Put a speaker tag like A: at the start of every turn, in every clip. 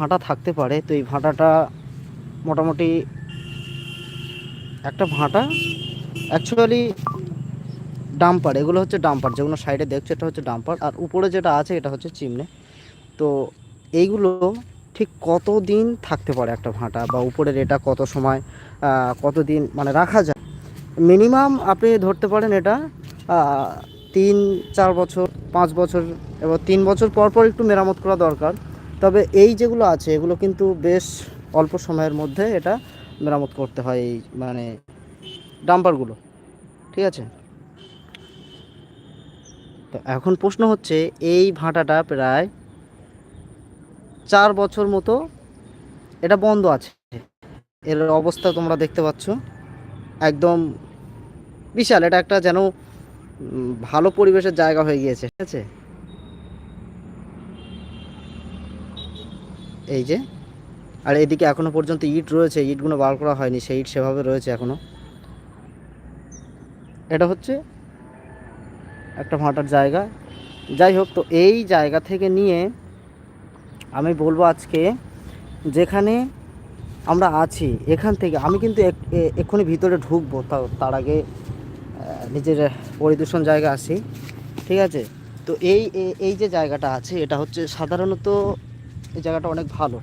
A: ভাঁটা থাকতে পারে। তো এই ভাঁটাটা মোটামুটি একটা ভাঁটা অ্যাকচুয়ালি ডাম্পার, এগুলো হচ্ছে ডাম্পার, যেগুলো সাইডে দেখছ এটা হচ্ছে ডাম্পার। আর উপরে যেটা আছে এটা হচ্ছে চিমনে। তো এইগুলো ঠিক কত দিন থাকতে পারে একটা ভাঁটা বা উপরের এটা কত সময় কত দিন মানে রাখা যায়? মিনিমাম আপনি ধরতে পারেন এটা তিন, চার বছর, পাঁচ বছর এবং তিন বছর পর পর একটু মেরামত করা দরকার। তবে এই যেগুলো আছে, এগুলো কিন্তু বেশ অল্প সময়ের মধ্যে এটা মেরামত করতে হয় এই মানে ডাম্পারগুলো। ঠিক আছে? তো এখন প্রশ্ন হচ্ছে, এই ভাঁটাটা প্রায় চার বছর মতো এটা বন্ধ আছে। এর অবস্থা তোমরা দেখতে পাচ্ছ। একদম বিশাল। এটা একটা যেন ভালো পরিবেশের জায়গা হয়ে গিয়েছে। ঠিক আছে? এই যে, আর এদিকে এখনও পর্যন্ত ইট রয়েছে, ইটগুলো বার করা হয়নি, সেই ইট সেভাবে রয়েছে এখনও। এটা হচ্ছে একটা ভাঁটার জায়গা। যাই হোক, তো এই জায়গা থেকে নিয়ে আমি বলব আজকে যেখানে আমরা আছি, এখান থেকে আমি কিন্তু এক- এক্ষুনি ভিতরে ঢুকবো তার আগে নিজের পরিদূষণ জায়গা আছি ঠিক আছে? তো এই এই যে জায়গাটা আছে, এটা হচ্ছে সাধারণত এই জায়গাটা অনেক ভালো।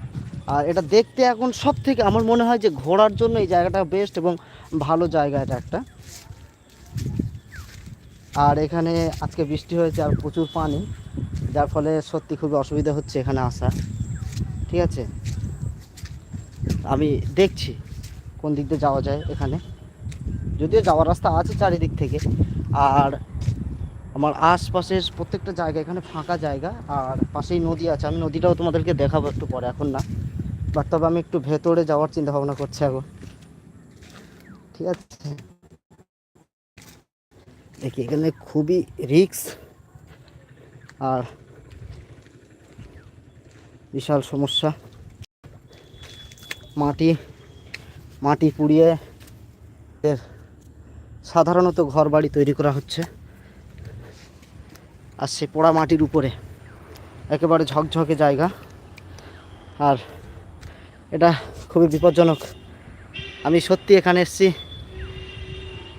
A: আর এটা দেখতে এখন সব থেকে আমার মনে হয় যে ঘোরার জন্য এই জায়গাটা বেস্ট এবং ভালো জায়গা এটা একটা। আর এখানে আজকে বৃষ্টি হয়েছে আর প্রচুর পানি, যার ফলে সত্যি খুবই অসুবিধা হচ্ছে এখানে আসা। ঠিক আছে? আমি দেখছি কোন দিক দিয়ে যাওয়া যায় এখানে। যদিও যাওয়ার রাস্তা আছে চারিদিক থেকে। আর আমার আশপাশের প্রত্যেকটা জায়গা, এখানে ফাঁকা জায়গা, আর পাশেই নদী আছে। আমি নদীটাও তোমাদেরকে দেখাবো একটু পরে, এখন না। বাট তবে আমি একটু ভেতরে যাওয়ার চিন্তা ভাবনা করছি এখন। ঠিক আছে? দেখি, এখানে খুবই রিক্স আর বিশাল সমস্যা। মাটি মাটি পুড়িয়ে সাধারণত ঘর বাড়ি তৈরি করা হচ্ছে। আর সে পোড়া মাটির উপরে। একেবারে ঝকঝকে জায়গা। আর এটা খুবই বিপজ্জনক। আমি সত্যি এখানে এসেছি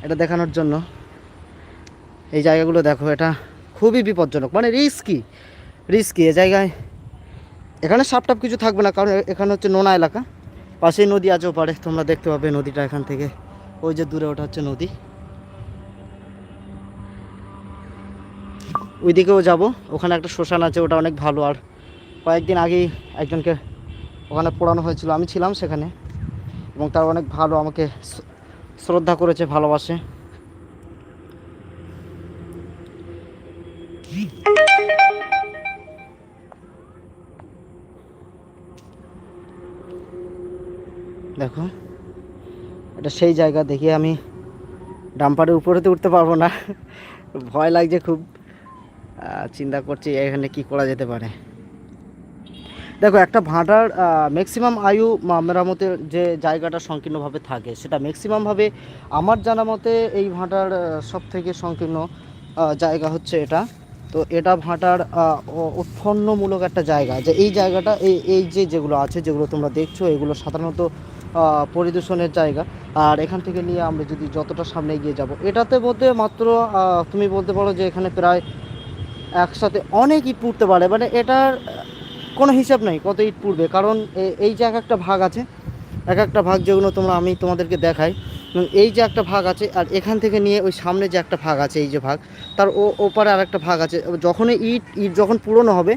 A: এটা দেখানোর জন্য। এই জায়গাগুলো দেখো, এটা খুবই বিপজ্জনক। মানে রিস্কি রিস্কি এ জায়গায় এখানে সাপটাপ কিছু থাকবে না, কারণ এখানে হচ্ছে নোনা এলাকা। পাশেই নদী আছে পারে তোমরা দেখতে পাবে নদীটা এখান থেকে। ওই যে দূরে ওটা হচ্ছে নদী। ওইদিকেও যাব। ওখানে একটা শ্মশান আছে, ওটা অনেক ভালো। আর কয়েকদিন আগেই একজনকে ওখানে পোড়ানো হয়েছিল। আমি ছিলাম সেখানে। এবং তার অনেক ভালো আমাকে শ্রদ্ধা করেছে, ভালোবাসে। দেখো, এটা সেই জায়গা দেখি আমি ডাম্পারের উপরে তো উঠতে পারব না। ভয় লাগছে খুব। চিন্তা করছি এখানে কি করা যেতে পারে। দেখো, একটা ভাঁটার ম্যাক্সিমাম আয়ু মেরামতের যে জায়গাটা সংকীর্ণভাবে থাকে, সেটা ম্যাক্সিমামভাবে আমার জানা মতে এই ভাঁটার সব থেকে সংকীর্ণ জায়গা হচ্ছে এটা। তো এটা ভাঁটার উৎপন্নমূলক একটা জায়গা। যে এই জায়গাটা, এই এই যে যেগুলো আছে, যেগুলো তোমরা দেখছ, এগুলো সাধারণত পরিদূষণের জায়গা। আর এখান থেকে নিয়ে আমরা যদি যতটা সামনে এগিয়ে যাব, এটাতে বলতে মাত্র তুমি বলতে পারো যে এখানে প্রায় একসাথে অনেক ইট পুড়তে পারে মানে এটার কোনো হিসাব নেই কত ইট পুড়বে, কারণ এই যে এক একটা ভাগ আছে এক একটা ভাগ যেগুলো তোমরা আমি তোমাদেরকে দেখাই এই যে একটা ভাগ আছে, আর এখান থেকে নিয়ে ওই সামনে যে একটা ভাগ আছে, এই যে ভাগ, তার ও, ওপারে আর একটা ভাগ আছে, যখনই ইট ইট যখন পুরনো হবে,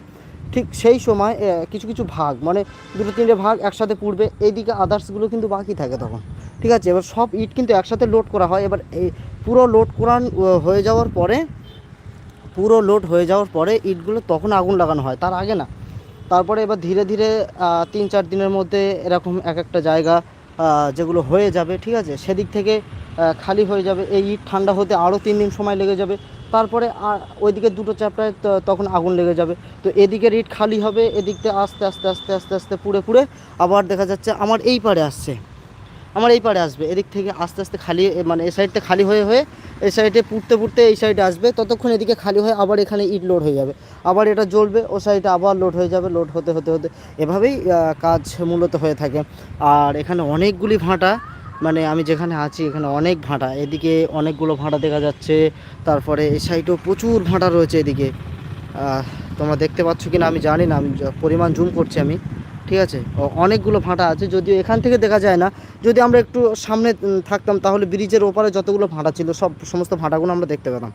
A: ঠিক সেই সময় কিছু কিছু ভাগ মানে দুটো তিনটে ভাগ একসাথে পুড়বে, এইদিকে আদার্সগুলো কিন্তু বাকি থাকে তখন, ঠিক আছে? এবার সব ইট কিন্তু একসাথে লোড করা হয়, এবার এই পুরো লোড করান হয়ে যাওয়ার পরে পুরো লোড হয়ে যাওয়ার পরে ইটগুলো তখন আগুন লাগানো হয়, তার আগে না। তারপরে এবার ধীরে ধীরে তিন চার দিনের মধ্যে এরকম এক একটা জায়গা যেগুলো হয়ে যাবে, ঠিক আছে? সেদিক থেকে খালি হয়ে যাবে, এই ইট ঠান্ডা হতে আরও তিন দিন সময় লেগে যাবে। তারপরে ওইদিকে দুটো চ্যাপ্টায় তখন আগুন লেগে যাবে। তো এদিকের ইট খালি হবে এদিক থেকে আস্তে আস্তে আস্তে আস্তে আস্তে পুড়ে পুড়ে আবার দেখা যাচ্ছে আমার এই পারে আসছে। আমার এই পারে আসবে। এদিক থেকে আস্তে আস্তে খালি মানে এই সাইডটা খালি হয়ে হয়ে এই সাইডে পুড়তে পুড়তে এই সাইডে আসবে। ততক্ষণ এদিকে খালি হয়ে আবার এখানে ইট লোড হয়ে যাবে। আবার এটা জ্বলবে, ও সাইডে আবার লোড হয়ে যাবে লোড হতে হতে হতে। এভাবেই কাজ মূলত হয়ে থাকে। আর এখানে অনেকগুলি ভাঁটা মানে আমি যেখানে আছি এখানে অনেক ভাঁটা। এদিকে অনেকগুলো ভাঁটা দেখা যাচ্ছে। তারপরে এই সাইডেও প্রচুর ভাঁটা রয়েছে এদিকে। তোমরা দেখতে পাচ্ছ কি না আমি জানি না, আমি পরিমাণ জুম করছি আমি। ঠিক আছে? অনেকগুলো ভাঁটা আছে। যদিও এখান থেকে দেখা যায় না, যদি আমরা একটু সামনে থাকতাম তাহলে ব্রিজের ওপারে যতগুলো ভাঁটা ছিল, সব সমস্ত ভাঁটাগুলো আমরা দেখতে পেতাম।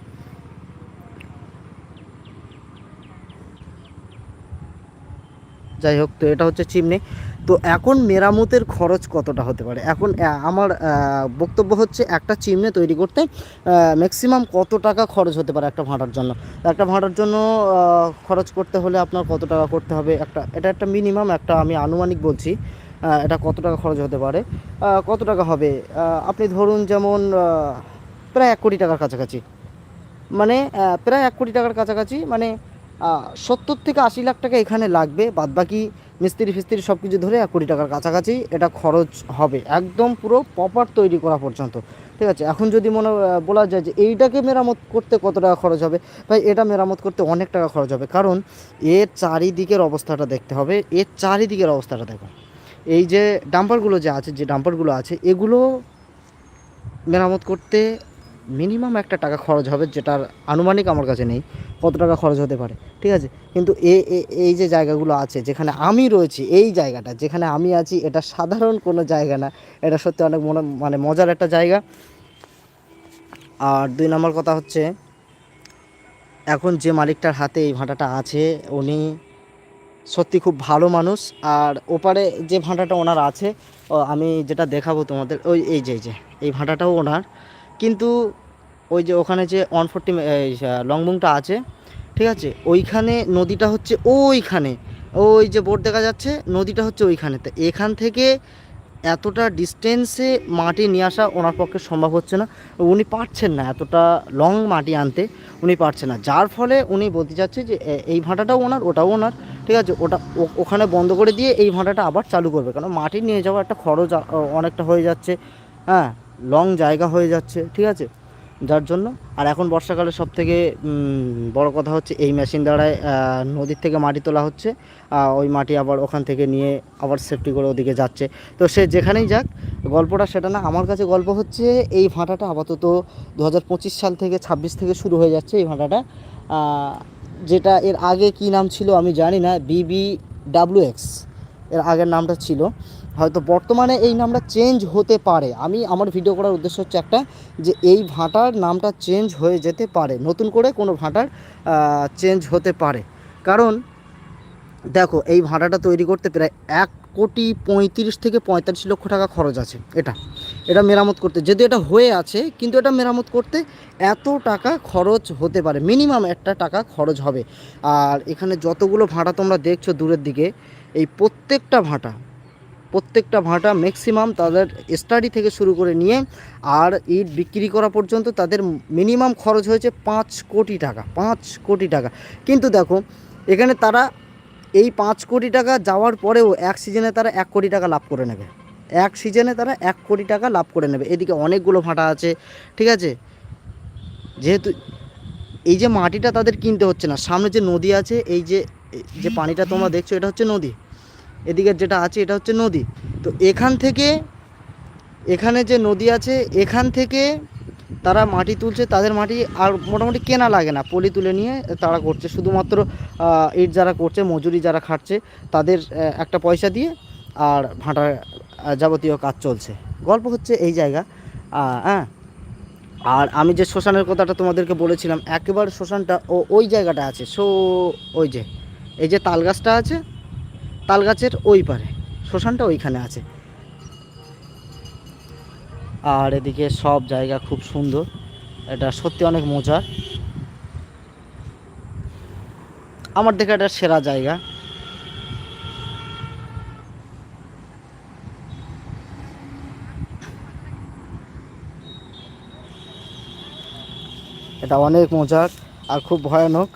A: যাই হোক, তো এটা হচ্ছে চিমনি। তো এখন মেরামতের খরচ কতটা হতে পারে? এখন আমার বক্তব্য হচ্ছে একটা চিমনি তৈরি করতে ম্যাক্সিমাম কত টাকা খরচ হতে পারে একটা ভাঁটার জন্য? একটা ভাঁটার জন্য খরচ করতে হলে আপনার কত টাকা করতে হবে? একটা, এটা একটা মিনিমাম একটা আমি আনুমানিক বলছি এটা কত টাকা খরচ হতে পারে? কত টাকা হবে? আপনি ধরুন যেমন প্রায় এক কোটি টাকার কাছাকাছি। মানে প্রায় এক কোটি টাকার কাছাকাছি মানে সত্তর থেকে আশি লাখ টাকা এখানে লাগবে। বাদবাকি মিস্ত্রি ফিস্ত্রি সব কিছু ধরে এক কোটি টাকার কাছাকাছি এটা খরচ হবে। একদম পুরো প্রপার তৈরি করা পর্যন্ত। ঠিক আছে? এখন যদি মনে বলা যায় যে এইটাকে মেরামত করতে কত টাকা খরচ হবে? ভাই, এটা মেরামত করতে অনেক টাকা খরচ হবে। কারণ এর চারিদিকের অবস্থাটা দেখতে হবে। এর চারিদিকের অবস্থাটা দেখো এই যে ডাম্পারগুলো যে আছে, যে ডাম্পারগুলো আছে, এগুলো মেরামত করতে মিনিমাম একটা টাকা খরচ হবে যেটার আনুমানিক আমার কাছে নেই কত টাকা খরচ হতে পারে, ঠিক আছে? কিন্তু এই যে জায়গাগুলো আছে, যেখানে আমি রয়েছি, এই জায়গাটা, যেখানে আমি আছি, এটা সাধারণ কোনো জায়গা না, এটা সত্যি অনেক মনে মানে মজার একটা জায়গা। আর দুই নম্বর কথা হচ্ছে, এখন যে মালিকটার হাতে এই ভাঁটাটা আছে, উনি সত্যি খুব ভালো মানুষ, আর ওপারে যে ভাঁটাটা ওনার আছে আমি যেটা দেখাবো তোমাদের, ওই, এই যে এই যে, এই ভাঁটাটাও ওনার। কিন্তু ওই যে ওখানে যে ওয়ান ফোরটি লংবুংটা আছে, ঠিক আছে? ওইখানে নদীটা হচ্ছে ওইখানে। ওই যে বোট দেখা যাচ্ছে, নদীটা হচ্ছে ওইখানে। তো এখান থেকে এতটা ডিস্টেন্সে মাটি নিয়ে আসা ওনার পক্ষে সম্ভব হচ্ছে না। উনি পারছেন না এতটা লং মাটি আনতে, উনি পারছেন না। যার ফলে উনি বলতে চাচ্ছে যে এই ভাঁটাটাও ওনার, ওটাও ওনার, ঠিক আছে? ওটা ওখানে বন্ধ করে দিয়ে এই ভাঁটাটা আবার চালু করবে। কারণ মাটি নিয়ে যাওয়া একটা খরচ অনেকটা হয়ে যাচ্ছে। হ্যাঁ? লং জায়গা হয়ে যাচ্ছে, ঠিক আছে? যার জন্য, আর এখন বর্ষাকালে সব থেকে বড় কথা হচ্ছে এই মেশিন দ্বারাই নদীর থেকে মাটি তোলা হচ্ছে ওই মাটি আবার ওখান থেকে নিয়ে আবার সেফটি করে ওদিকে যাচ্ছে। তো সে যেখানেই যাক, গল্পটা সেটা না, আমার কাছে গল্প হচ্ছে এই ভাঁটাটা আপাতত দু হাজার পঁচিশ সাল থেকে ছাব্বিশ থেকে শুরু হয়ে যাচ্ছে এই ভাঁটাটা। যেটা এর আগে কি নাম ছিল আমি জানি না বিবি ডাব্লিউ এক্সের আগের নামটা ছিল। হয়তো বর্তমানে এই নামটা চেঞ্জ হতে পারে। আমি, আমার ভিডিও করার উদ্দেশ্য হচ্ছে একটা যে এই ভাঁটার নামটা চেঞ্জ হয়ে যেতে পারে। নতুন করে কোনো ভাঁটার চেঞ্জ হতে পারে। কারণ, দেখো, এই ভাঁটাটা তৈরি করতে প্রায় এক কোটি পঁয়ত্রিশ থেকে পঁয়তাল্লিশ লক্ষ টাকা খরচ আছে। এটা এটা মেরামত করতে। যদি এটা হয়ে আছে, কিন্তু এটা মেরামত করতে এত টাকা খরচ হতে পারে। মিনিমাম একটা টাকা খরচ হবে। আর এখানে যতগুলো ভাঁটা তোমরা দেখছ দূরের দিকে, এই প্রত্যেকটা ভাঁটা প্রত্যেকটা ভাঁটা ম্যাক্সিমাম তাদের স্টাডি থেকে শুরু করে নিয়ে আর ইট বিক্রি করা পর্যন্ত তাদের মিনিমাম খরচ হয়েছে পাঁচ কোটি টাকা, পাঁচ কোটি টাকা। কিন্তু দেখো, এখানে তারা এই পাঁচ কোটি টাকা যাওয়ার পরেও এক সিজনে তারা এক কোটি টাকা লাভ করে নেবে। এক সিজনে তারা এক কোটি টাকা লাভ করে নেবে। এদিকে অনেকগুলো ভাঁটা আছে, ঠিক আছে? যেহেতু এই যে মাটিটা তাদের কিনতে হচ্ছে না, সামনে যে নদী আছে, এই যে যে পানিটা তোমরা দেখছ, এটা হচ্ছে নদী। এদিকে যেটা আছে, এটা হচ্ছে নদী। তো এখান থেকে, এখানে যে নদী আছে, এখান থেকে তারা মাটি তুলছে, তাদের মাটি আর মোটামুটি কেনা লাগে না। পলি তুলে নিয়ে তারা করছে। শুধুমাত্র ইট যারা করছে, মজুরি যারা খাটছে, তাদের একটা পয়সা দিয়ে আর ভাঁটার যাবতীয় কাজ চলছে। গল্প হচ্ছে এই জায়গা। হ্যাঁ। আর আমি যে শ্মশানের কথাটা তোমাদেরকে বলেছিলাম, একেবারে শ্মশানটা ও ওই জায়গাটা আছে। সো, ওই যে, এই যে তাল গাছটা আছে তাল গাছের ওই পারে। শ্মশানটা ওইখানে আছে। আর এদিকে সব জায়গা খুব সুন্দর। এটা সত্যি অনেক মজার। আমার দেখে এটা সেরা জায়গা। এটা অনেক মজার আর খুব ভয়ানক।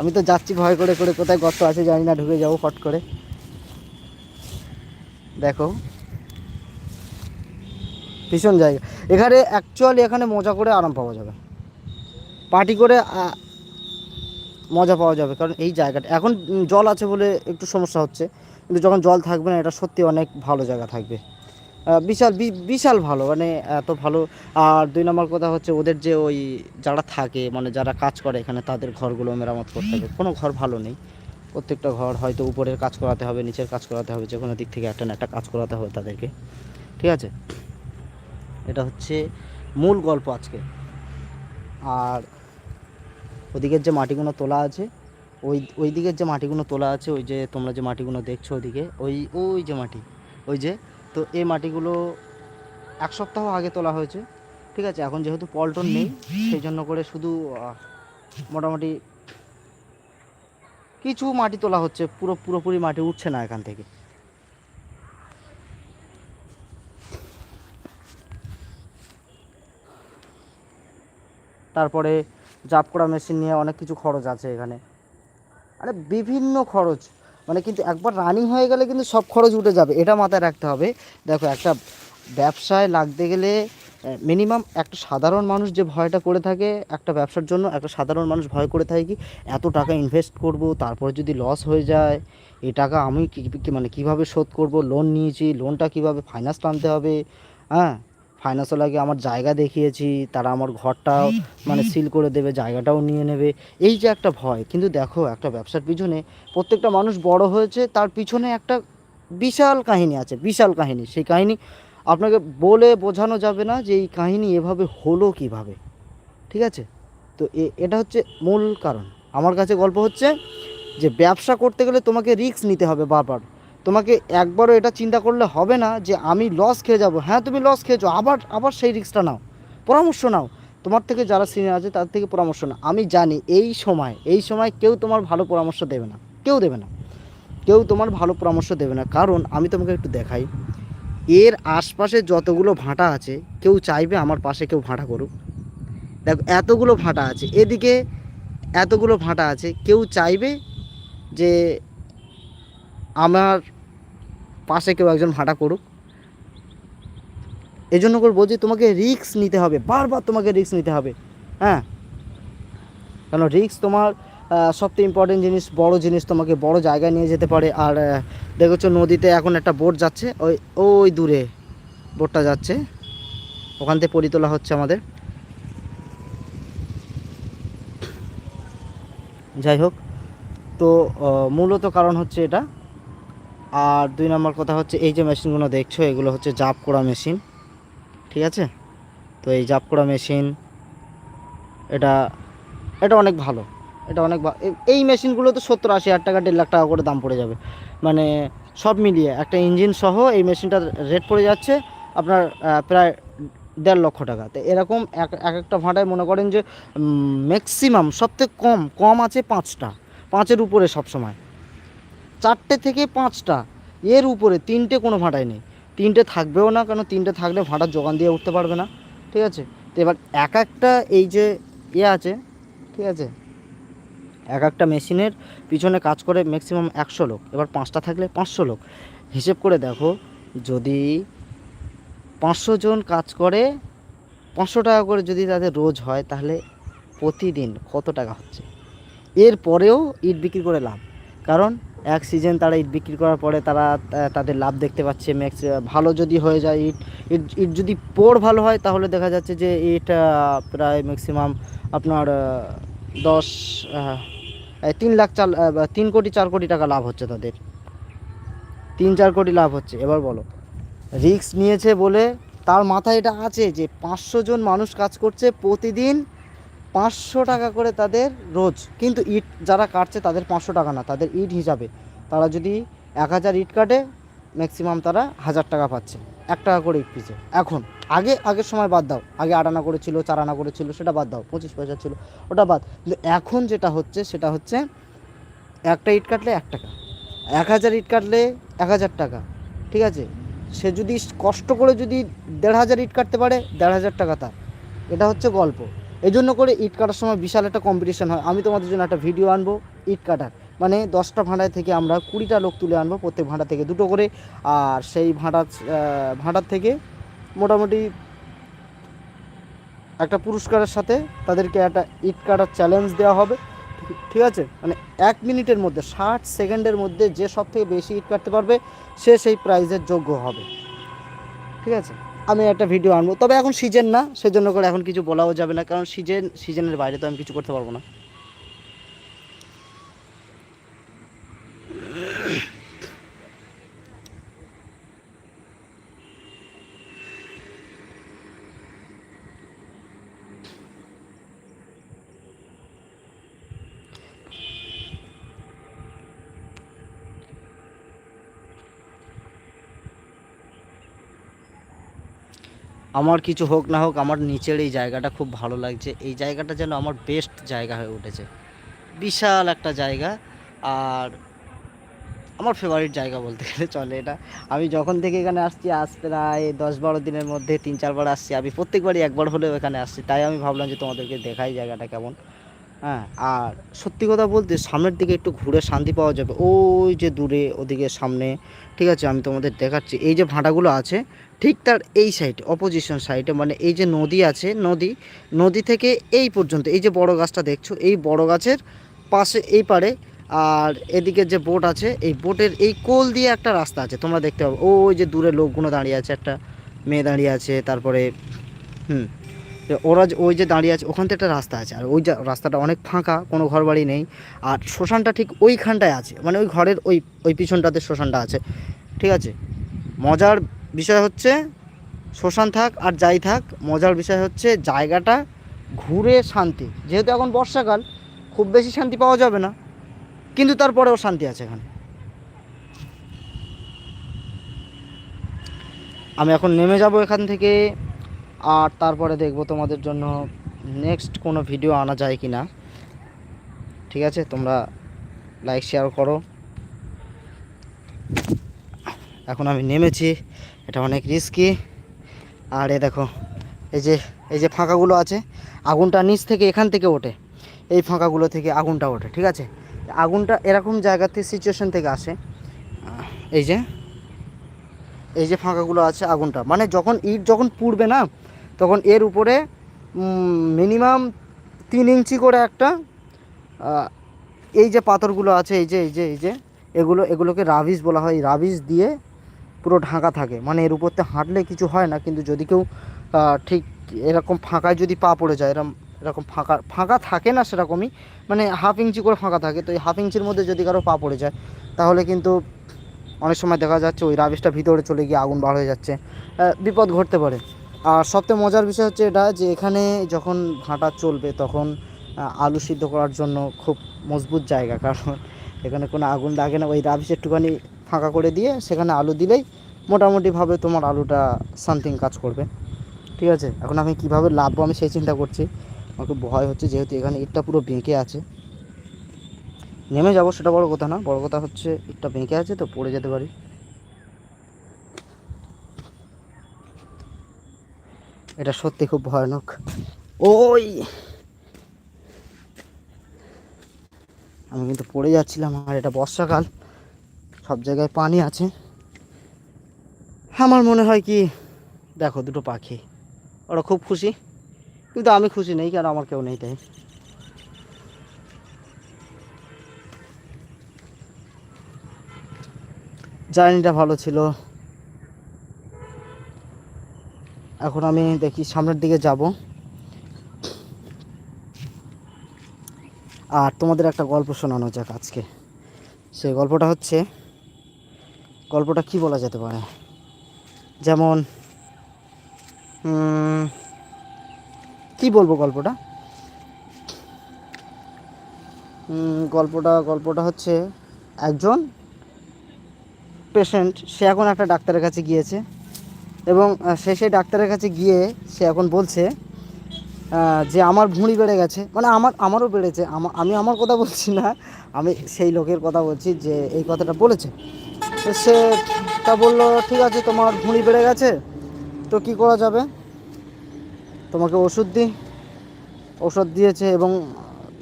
A: আমি তো যাচ্ছি ভয় করে করে কোথায় গর্ত আছে জানি না, ঢুকে যাব ফট করে। দেখো। ভীষণ জায়গা। এখানে অ্যাকচুয়ালি এখানে মজা করে আরাম পাওয়া যাবে। পার্টি করে মজা পাওয়া যাবে। কারণ এই জায়গাটা, এখন জল আছে বলে একটু সমস্যা হচ্ছে। কিন্তু যখন জল থাকবে না, এটা সত্যি অনেক ভালো জায়গা থাকবে। বিশাল বিশাল ভালো মানে এত ভালো। আর দুই নম্বর কথা হচ্ছে, ওদের যে ওই যারা থাকে মানে যারা কাজ করে এখানে, তাদের ঘরগুলো মেরামত করতে হবে। কোনো ঘর ভালো নেই। প্রত্যেকটা ঘর হয়তো উপরের কাজ করাতে হবে, নিচের কাজ করাতে হবে, যে কোনো দিক থেকে একটা না একটা কাজ করাতে হবে তাদেরকে। ঠিক আছে? এটা হচ্ছে মূল গল্প আজকে। আর ওদিকের যে মাটিগুলো তোলা আছে, ওই ওই দিকের যে মাটিগুলো তোলা আছে, ওই যে তোমরা যে মাটিগুলো দেখছ ওদিকে, ওই ওই যে মাটি, ওই যে, তো এই মাটিগুলো এক সপ্তাহ আগে তোলা হয়েছে। ঠিক আছে? এখন যেহেতু পল্টন নেই, সেই জন্য করে শুধু মোটামুটি কিছু মাটি তোলা হচ্ছে, পুরো পুরোপুরি মাটি উঠছে না এখান থেকে। তারপরে জাপ করা মেশিন নিয়ে অনেক কিছু খরচ আছে এখানে। মানে বিভিন্ন খরচ। মানে কিন্তু একবার রানিং হয়ে গেলে কিন্তু সব খরচ উঠে যাবে, এটা মাথায় রাখতে হবে। দেখো একটা ব্যবসায় লাগতে গেলে মিনিমাম একটা সাধারণ মানুষ যে ভয়টা করে থাকে একটা ব্যবসার জন্য, একটা সাধারণ মানুষ ভয় করে থাকে কি, এত টাকা ইনভেস্ট করব, তারপরে যদি লস হয়ে যায় এই টাকা আমি কি মানে কীভাবে শোধ করব লোন নিয়েছি লোনটা কীভাবে ফাইন্যান্স টানতে হবে হ্যাঁ? ফাইন্যান্সওয়ালাকে আমার জায়গা দেখিয়েছি, তারা আমার ঘরটাও মানে সিল করে দেবে, জায়গাটাও নিয়ে নেবে, এই যে একটা ভয়। কিন্তু দেখো, একটা ব্যবসার পিছনে প্রত্যেকটা মানুষ বড় হয়েছে, তার পিছনে একটা বিশাল কাহিনী আছে, বিশাল কাহিনী। সেই কাহিনী আপনাকে বলে বোঝানো যাবে না যে এই কাহিনী এভাবে হলো কীভাবে। ঠিক আছে? তো এটা হচ্ছে মূল কারণ। আমার কাছে গল্প হচ্ছে যে ব্যবসা করতে গেলে তোমাকে রিস্ক নিতে হবে বারবার। তোমাকে একবারও এটা চিন্তা করলে হবে না যে আমি লস খেয়ে যাব। হ্যাঁ তুমি লস খেয়েছো, আবার আবার সেই রিস্কটা নাও। পরামর্শ নাও। তোমার থেকে যারা সিনিয়র আছে তার থেকে পরামর্শ নাও। আমি জানি এই সময় এই সময় কেউ তোমার ভালো পরামর্শ দেবে না। কেউ দেবে না। কেউ তোমার ভালো পরামর্শ দেবে না। কারণ আমি তোমাকে একটু দেখাই। এর আশপাশে যতগুলো ভাঁটা আছে, কেউ চাইবে আমার পাশে কেউ ভাঁটা করুক। দেখো, এতগুলো ভাঁটা আছে। এদিকে এতগুলো ভাঁটা আছে, কেউ চাইবে যে আমার পাশে কেউ একজন ভাঁটা করুক। এই জন্য করে বলছি, তোমাকে রিস্ক নিতে হবে, বারবার তোমাকে রিস্ক নিতে হবে হ্যাঁ? কারণ রিস্ক তোমার সবথেকে ইম্পর্টেন্ট জিনিস, বড় জিনিস তোমাকে বড় জায়গায় নিয়ে যেতে পারে। আর দেখেছ নদীতে এখন একটা বোট যাচ্ছে, ওই ওই দূরে বোটটা যাচ্ছে। ওখান থেকে পরি তোলা হচ্ছে আমাদের। যাই হোক, তো মূলত কারণ হচ্ছে এটা। আর দুই নম্বর কথা হচ্ছে, এই যে মেশিনগুলো দেখছ, এগুলো হচ্ছে জাপ করা মেশিন। ঠিক আছে? তো এই জাপ করা মেশিন, এটা এটা অনেক ভালো। এটা অনেক এই মেশিনগুলো তো সত্তর আশি হাজার টাকা, দেড় লাখ টাকা করে দাম পড়ে যাবে। মানে সব মিলিয়ে একটা ইঞ্জিন সহ এই মেশিনটার রেট পড়ে যাচ্ছে আপনার প্রায় দেড় লক্ষ টাকা। তো এরকম এক এক একটা ভাঁটায় মনে করেন যে ম্যাক্সিমাম সবথেকে কম কম আছে পাঁচটা। পাঁচের উপরে সব সময় চারটে থেকে পাঁচটা। এর উপরে তিনটে কোনো ভাঁটায় নেই। তিনটে থাকবেও না কারণ তিনটে থাকলে ভাঁটার যোগান দিয়ে উঠতে পারবে না। ঠিক আছে? তো এবার এক একটা এই যে ইয়ে আছে, ঠিক আছে? এক একটা মেশিনের পিছনে কাজ করে ম্যাক্সিমাম একশো লোক, এবার পাঁচটা থাকলে পাঁচশো লোক। হিসেব করে দেখো, যদি পাঁচশো জন কাজ করে, পাঁচশো টাকা করে যদি তাদের রোজ হয়, তাহলে প্রতিদিন কত টাকা হচ্ছে? এর পরেও ইট বিক্রি করে লাভ। কারণ এক সিজন তারা ইট বিক্রি করার পরে তারা তাদের লাভ দেখতে পাচ্ছে ম্যাক্স ভালো যদি হয়ে যায় ইট ইট যদি পোর ভালো হয়, তাহলে দেখা যাচ্ছে যে ইট প্রায় ম্যাক্সিমাম আপনার দশ তিন লাখ চার তিন কোটি, চার কোটি টাকা লাভ হচ্ছে তাদের। তিন, চার কোটি লাভ হচ্ছে, এবার বলো। রিস্ক নিয়েছে বলে তার মাথায় এটা আছে যে পাঁচশো জন মানুষ কাজ করছে প্রতিদিন পাঁচশো টাকা করে তাদের রোজ। কিন্তু ইট যারা কাটছে তাদের পাঁচশো টাকা না, তাদের ইট হিসাবে। তারা যদি এক হাজার ইট কাটে ম্যাক্সিমাম তারা হাজার টাকা পাচ্ছে, এক টাকা করে ইট পিছে। এখন আগে, আগের সময় বাদ দাও। আগে আট আনা করেছিল, চার আনা করেছিল, সেটা বাদ দাও। পঁচিশ পয়সা ছিল, ওটা বাদ। কিন্তু এখন যেটা হচ্ছে, সেটা হচ্ছে একটা ইট কাটলে এক টাকা। এক হাজার ইট কাটলে এক হাজার টাকা। ঠিক আছে? সে যদি কষ্ট করে যদি দেড় হাজার ইট কাটতে পারে, দেড় হাজার টাকা তার। এটা হচ্ছে গল্প। এই জন্য করে ইট কাটার সময় বিশাল একটা কম্পিটিশন হয়। আমি তোমাদের জন্য একটা ভিডিও আনব, ইট কাটার। মানে দশটা ভাঁড়ায় থেকে আমরা কুড়িটা লোক তুলে আনব, প্রত্যেক ভাঁড়া থেকে দুটো করে। আর সেই ভাঁড়া ভাঁড়ার থেকে মোটামুটি একটা পুরস্কারের সাথে তাদেরকে একটা ইট কাটার চ্যালেঞ্জ দেওয়া হবে। ঠিক- আছে? মানে এক মিনিটের মধ্যে, ষাট সেকেন্ডের মধ্যে যে সব থেকে বেশি ইট কাটতে পারবে, সে সেই প্রাইজের যোগ্য হবে। ঠিক আছে? আমি একটা ভিডিও আনব। তবে এখন সিজন না, সেজন্য করে এখন কিছু বলাও যাবে না, কারণ সিজন সিজনের বাইরে তো আমি কিছু করতে পারব না। আমার কিছু হোক না হোক, আমার নিচের এই জায়গাটা খুব ভালো লাগছে। এই জায়গাটা যেন আমার বেস্ট জায়গা হয়ে উঠেছে। বিশাল একটা জায়গা। আর আমার ফেভারিট জায়গা বলতে গেলে চলে এটা। আমি যখন থেকে এখানে আসছি, আজ প্রায় দশ বারো দিনের মধ্যে তিন চারবার আসছি। আমি প্রত্যেকবারই একবার হলেও এখানে আসছি। তাই আমি ভাবলাম যে তোমাদেরকে দেখাই জায়গাটা কেমন। হ্যাঁ। আর সত্যি কথা বলতে সামনের দিকে একটু ঘুরে শান্তি পাওয়া যাবে। ওই যে দূরে, ওদিকে সামনে, ঠিক আছে? আমি তোমাদের দেখাচ্ছি। এই যে ভাঁটাগুলো আছে, ঠিক তার এই সাইডে অপোজিশন সাইডে মানে এই যে নদী আছে, নদী নদী থেকে এই পর্যন্ত, এই যে বড় গাছটা দেখছ, এই বড় গাছের পাশে, এই পারে আর এদিকে যে বোট আছে, এই বোটের এই কোল দিয়ে একটা রাস্তা আছে, তোমরা দেখতে পাবে। ওই যে দূরে লোকগুলো দাঁড়িয়ে আছে, একটা মেয়ে দাঁড়িয়ে আছে, তারপরে, হুম। ওরা ওই যে দাঁড়িয়ে আছে, ওখান থেকে একটা রাস্তা আছে। আর ওই রাস্তাটা অনেক ফাঁকা, কোনো ঘর বাড়ি নেই। আর শ্মশানটা ঠিক ওইখানটায় আছে। মানে ওই ঘরের ওই ওই পিছনটাতে শ্মশানটা আছে। ঠিক আছে? মজার বিষয় হচ্ছে, শ্মশান থাক আর যাই থাক, মজার বিষয় হচ্ছে জায়গাটা ঘুরে শান্তি। যেহেতু এখন বর্ষাকাল, খুব বেশি শান্তি পাওয়া যাবে না। কিন্তু তারপরেও শান্তি আছে এখানে। আমি এখন নেমে যাব এখান থেকে। আর তারপরে দেখব তোমাদের জন্য নেক্সট কোনো ভিডিও আনা যায় কি না ঠিক আছে? তোমরা লাইক শেয়ার করো। এখন আমি নেমেছি। এটা অনেক রিস্কি আর এ দেখো, এই যে এই যে ফাঁকাগুলো আছে, আগুনটা নিচ থেকে এখান থেকে ওঠে। এই ফাঁকাগুলো থেকে আগুনটা ওঠে, ঠিক আছে? আগুনটা এরকম জায়গাতে সিচুয়েশন থেকে আসে। এই যে এই যে ফাঁকাগুলো আছে আগুনটা। মানে যখন ইট যখন পুড়বে না তখন এর উপরে মিনিমাম তিন ইঞ্চি করে একটা এই যে পাথরগুলো আছে, এই যে এই যে এই যে, এগুলো, এগুলোকে রাবিস বলা হয়। রাবিস দিয়ে পুরো ঢাকা থাকে। মানে এর উপরতে হাঁটলে কিছু হয় না, কিন্তু যদি কেউ ঠিক এরকম ফাঁকায় যদি পা পড়ে যায় এরকম এরকম ফাঁকা ফাঁকা থাকে না সেরকমই মানে হাফ ইঞ্চি করে ফাঁকা থাকে, তো এই হাফ ইঞ্চির মধ্যে যদি কারও পা পড়ে যায়, তাহলে কিন্তু অনেক সময় দেখা যাচ্ছে ওই রাবিসটা ভিতরে চলে গিয়ে আগুন বার হয়ে যাচ্ছে। বিপদ ঘটতে পারে। আর সবথেকে মজার বিষয় হচ্ছে এটা যে এখানে যখন ভাঁটা চলবে তখন আলু সিদ্ধ করার জন্য খুব মজবুত জায়গা। কারণ এখানে কোনো আগুন লাগে না। ওই রাবিস একটুখানি ফাঁকা করে দিয়ে সেখানে আলু দিলেই মোটামুটিভাবে তোমার আলুটা সামথিং কাজ করবে। ঠিক আছে? এখন আমি কীভাবে লাভবো আমি সেই চিন্তা করছি। আমার খুব ভয় হচ্ছে যেহেতু এখানে ইটটা পুরো বেঁকে আছে। নেমে যাব সেটা বড় কথা না। বড় কথা হচ্ছে ইটটা বেঁকে আছে তো পড়ে যেতে পারি। এটা সত্যি খুব ভয়ানক। ওই! আমি কিন্তু পড়ে যাচ্ছিলাম আর এটা বর্ষাকাল, সব জায়গায় পানি আছে। আমার মনে হয় কি, দেখো দুটো পাখি, ওরা খুব খুশি, কিন্তু আমি খুশি নেই কারণ আমার কেউ নেই তাই। জার্নিটা ভালো ছিল এখন আমি দেখি সামনের দিকে যাব। আর তোমাদের একটা গল্প শোনানো যাক আজকে। সেই গল্পটা হচ্ছে, গল্পটা কি বলা যেতে পারে? যেমন কি বলব গল্পটা? গল্পটা গল্পটা হচ্ছে একজন পেশেন্ট সে এখন একটা ডাক্তারের কাছে গিয়েছে। এবং সেই ডাক্তারের কাছে গিয়ে সে এখন বলছে যে আমার ভুঁড়ি বেড়ে গেছে। মানে আমার, আমারও বেড়েছে। আমি আমার কথা বলছি না, আমি সেই লোকের কথা বলছি যে এই কথাটা বলেছে। সে তা বলল, ঠিক আছে, তোমার ভুঁড়ি বেড়ে গেছে, তো কি করা যাবে? তোমাকে ওষুধ দিই। ওষুধ দিয়েছে এবং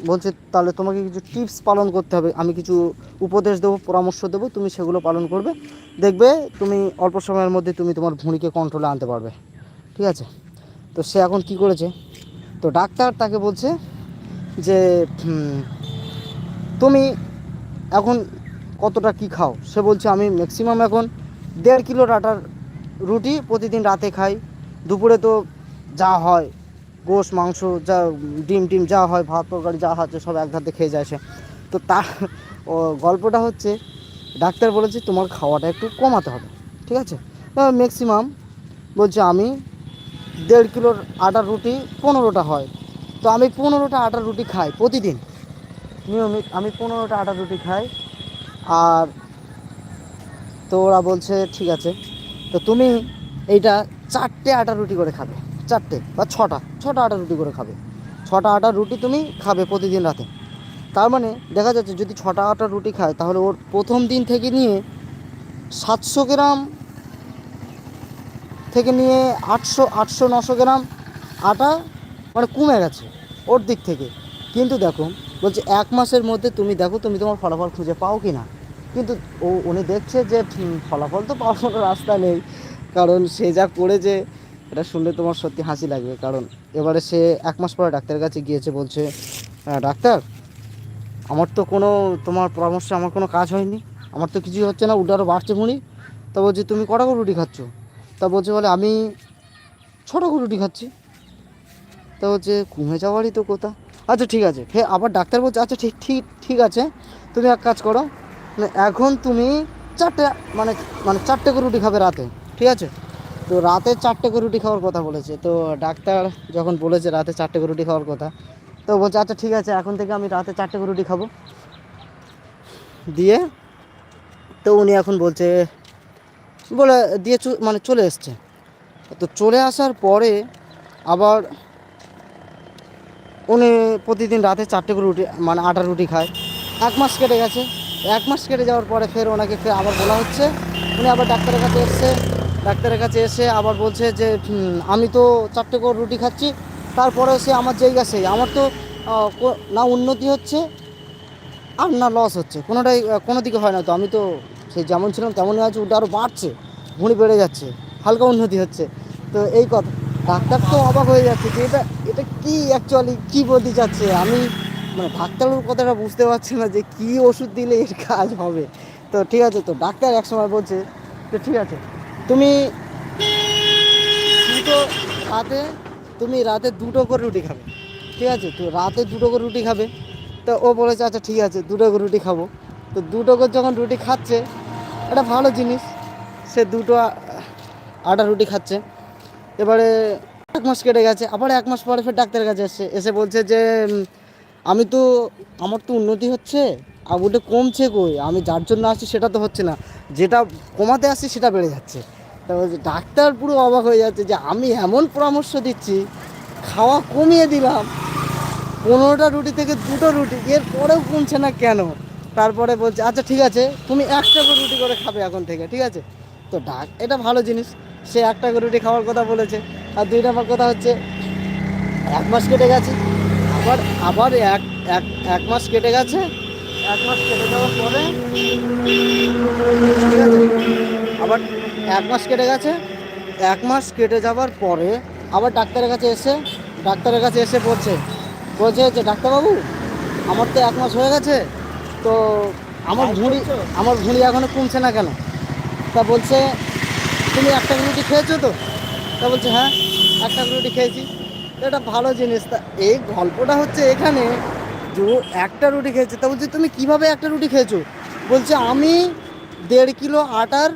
A: বলছে, তাহলে তোমাকে কিছু টিপস পালন করতে হবে। আমি কিছু উপদেশ দেবো, পরামর্শ দেবো, তুমি সেগুলো পালন করবে। দেখবে তুমি অল্প সময়ের মধ্যে তুমি তোমার ভুঁড়িকে কন্ট্রোলে আনতে পারবে। ঠিক আছে? তো সে এখন কি করেছে? তো ডাক্তার তাকে বলছে যে তুমি এখন কতটা কি খাও? সে বলছে, আমি ম্যাক্সিমাম এখন দেড় কিলো আটার রুটি প্রতিদিন রাতে খাই। দুপুরে তো যা হয় গোশ, মাংস, যা ডিম, টিম যা হয়, ভাত, তরকারি যা হচ্ছে সব এক ধাতে খেয়ে সে। তো তার ও গল্পটা হচ্ছে, ডাক্তার বলেছে তোমার খাওয়াটা একটু কমাতে হবে, ঠিক আছে? ম্যাক্সিমাম বলছে আমি দেড় কিলোর আটার রুটি পনেরোটা হয়। তো আমি পনেরোটা আটার রুটি খাই প্রতিদিন। নিয়মিত আমি পনেরোটা আটার রুটি খাই। আর তো ওরা বলছে, ঠিক আছে, তো তুমি এইটা চারটে আটা রুটি করে খাবে। চারটে বা ছটা ছটা আটা রুটি করে খাবে। ছটা আটার রুটি তুমি খাবে প্রতিদিন রাতে। তার মানে দেখা যাচ্ছে যদি ছটা আটার রুটি খায়, তাহলে ওর প্রথম দিন থেকে নিয়ে সাতশো গ্রাম থেকে নিয়ে আটশো আটশো, নশো গ্রাম আটা মানে কমে গেছে ওর দিক থেকে। কিন্তু দেখো, বলছে এক মাসের মধ্যে তুমি দেখো তুমি তোমার ফলাফল খুঁজে পাও কি না। কিন্তু ও, উনি দেখছে যে ফলাফল তো পাওয়ার কোনো রাস্তা নেই। কারণ সে যা করেছে এটা শুনলে তোমার সত্যি হাসি লাগবে কারণ এবারে সে এক মাস পরে ডাক্তারের কাছে গিয়েছে বলছে "আহ, ডাক্তার আমার তো কোনো তোমার পরামর্শে আমার কোনো কাজ হয়নি আমার তো কিছুই হচ্ছে না উল্টো আরও বাড়ছে ভুঁড়ি তা বলছি তুমি কটা করে রুটি খাচ্ছ? তা বলছে বলে আমি ছোটো করে রুটি খাচ্ছি। তা বলছে কমে যাওয়ারই তো কোথা। আচ্ছা ঠিক আছে। ফের আবার ডাক্তার বলছে আচ্ছা ঠিক ঠিক ঠিক আছে তুমি এক কাজ করো মানে এখন তুমি চারটে মানে মানে চারটে করে রুটি খাবে রাতে ঠিক আছে? তো রাতে চারটে করে রুটি খাওয়ার কথা বলেছে। তো ডাক্তার যখন বলেছে রাতে চারটে করে রুটি খাওয়ার কথা, তো বলছে আচ্ছা ঠিক আছে, এখন থেকে আমি রাতে চারটে করে রুটি খাব। দিয়ে তো উনি এখন বলছে, বলে, দিয়ে মানে চলে এসছে। তো চলে আসার পরে আবার উনি প্রতিদিন রাতে চারটে করে রুটি মানে আটা রুটি খায়। এক মাস কেটে গেছে। এক মাস কেটে যাওয়ার পরে ফের ওনাকে ফের আবার বলা হচ্ছে। উনি আবার ডাক্তারের কাছে এসছে। ডাক্তারের কাছে এসে আবার বলছে যে আমি তো চারটে করে রুটি খাচ্ছি তারপরে সে আমার যেই সেই আমার তো না উন্নতি হচ্ছে আর না লস হচ্ছে। কোনোটাই কোনো দিকে হয় না তো। আমি তো সেই যেমন ছিলাম তেমনই আছে ওটা আরও বাড়ছে ভুঁড়ি বেড়ে যাচ্ছে, হালকা উন্নতি হচ্ছে। তো এই কথা, ডাক্তার তো অবাক হয়ে যাচ্ছে যে এটা এটা কী অ্যাকচুয়ালি কী বলতে চাচ্ছে? আমি মানে ডাক্তারের কথাটা বুঝতে পারছি না যে কী ওষুধ দিলে এর কাজ হবে। তো ঠিক আছে, তো ডাক্তার এক সময় বলছে, তো ঠিক আছে তুমি দুটো রাতে, তুমি রাতে দুটো করে রুটি খাবে, ঠিক আছে? তো রাতে দুটো করে রুটি খাবে। তো ও বলেছে আচ্ছা ঠিক আছে, দুটো করে রুটি খাব। তো দুটো করে যখন রুটি খাচ্ছে এটা ভালো জিনিস, সে দুটো আটা রুটি খাচ্ছে। এবারে এক মাস কেটে গেছে, আবার এক মাস পরে ফের ডাক্তারের কাছে এসে এসে বলছে যে আমি তো, আমার তো উন্নতি হচ্ছে আর ওটা কমছে কই? আমি যার জন্য আসছি সেটা তো হচ্ছে না। যেটা কমাতে আসছি সেটা বেড়ে যাচ্ছে। তা বলছে, ডাক্তার পুরো অবাক হয়ে যাচ্ছে যে আমি এমন পরামর্শ দিচ্ছি, খাওয়া কমিয়ে দিলাম, পনেরোটা রুটি থেকে দুটো রুটি এর পরেও কমছে না কেন? তারপরে বলছে আচ্ছা ঠিক আছে, তুমি একটা করে রুটি করে খাবে এখন থেকে, ঠিক আছে? তো ডাক, এটা ভালো জিনিস, সে একটা করে রুটি খাওয়ার কথা বলেছে, আর দুই নম্বর কথা হচ্ছে, এক মাস কেটে গেছে, আবার আবার এক এক এক মাস কেটে গেছে এক মাস কেটে যাওয়ার পরে ঠিক আছে? আবার এক মাস কেটে গেছে। এক মাস কেটে যাওয়ার পরে আবার ডাক্তারের কাছে এসে ডাক্তারের কাছে এসে পড়ছে বলছে যে ডাক্তারবাবু আমার তো এক মাস হয়ে গেছে তো আমার ভুঁড়ি আমার ভুঁড়ি এখনও কমছে না কেন? তা বলছে তুমি একটা রুটি খেয়েছো তো? তা বলছে হ্যাঁ একটা রুটি খেয়েছি। এটা ভালো জিনিস। তা এই গল্পটা হচ্ছে এখানে যে ও একটা রুটি খেয়েছে, তা বলছে, তুমি কীভাবে একটা রুটি খেয়েছো? বলছে, আমি দেড় কিলো আটার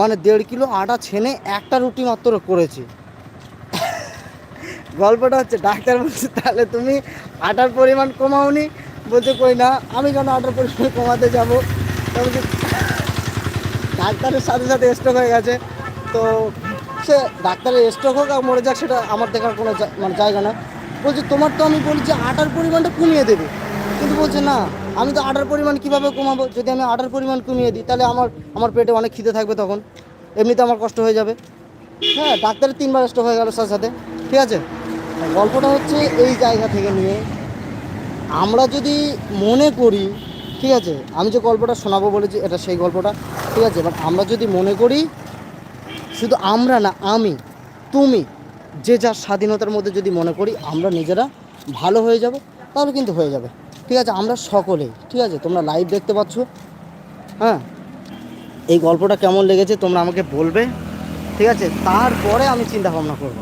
A: মানে দেড় কিলো আটা ছেনে একটা রুটি মাত্র করেছি। গল্পটা হচ্ছে, ডাক্তার বলছে, তাহলে তুমি আটার পরিমাণ কমাওনি? বলছে, কই না, আমি কেন আটার পরিমাণ কমাতে যাব? বলছে, ডাক্তারের সাথে সাথে স্ট্রোক হয়ে গেছে। তো সে ডাক্তারের স্ট্রোক হোক আর মরে যাক, সেটা আমার দেখার কোনো মানে জায়গা না। বলছে, তোমার তো আমি বলি যে আটার পরিমাণটা কমিয়ে দেবে। কিন্তু বলছে, না, আমি তো আটার পরিমাণ কীভাবে কমাবো? যদি আমি আটার পরিমাণ কমিয়ে দিই, তাহলে আমার আমার পেটে অনেক খিদে থাকবে তখন। এমনিতে আমার কষ্ট হয়ে যাবে। হ্যাঁ ডাক্তারের তিনবার স্ট্রোক হয়ে গেল সাথে সাথে। ঠিক আছে? গল্পটা হচ্ছে এই জায়গা থেকে নিয়ে। আমরা যদি মনে করি, ঠিক আছে, আমি যে গল্পটা শোনাবো বলেছি এটা সেই গল্পটা, ঠিক আছে এবার আমরা যদি মনে করি, শুধু আমরা না, আমি, তুমি যে যার স্বাধীনতার মধ্যে যদি মনে করি আমরা নিজেরা ভালো হয়ে যাব, তাহলে কিন্তু হয়ে যাবে। ঠিক আছে, আমরা সকলেই, ঠিক আছে, তোমরা লাইভ দেখতে পাচ্ছ। হ্যাঁ এই গল্পটা কেমন লেগেছে তোমরা আমাকে বলবে। ঠিক আছে, তারপরে আমি চিন্তা ভাবনা করব।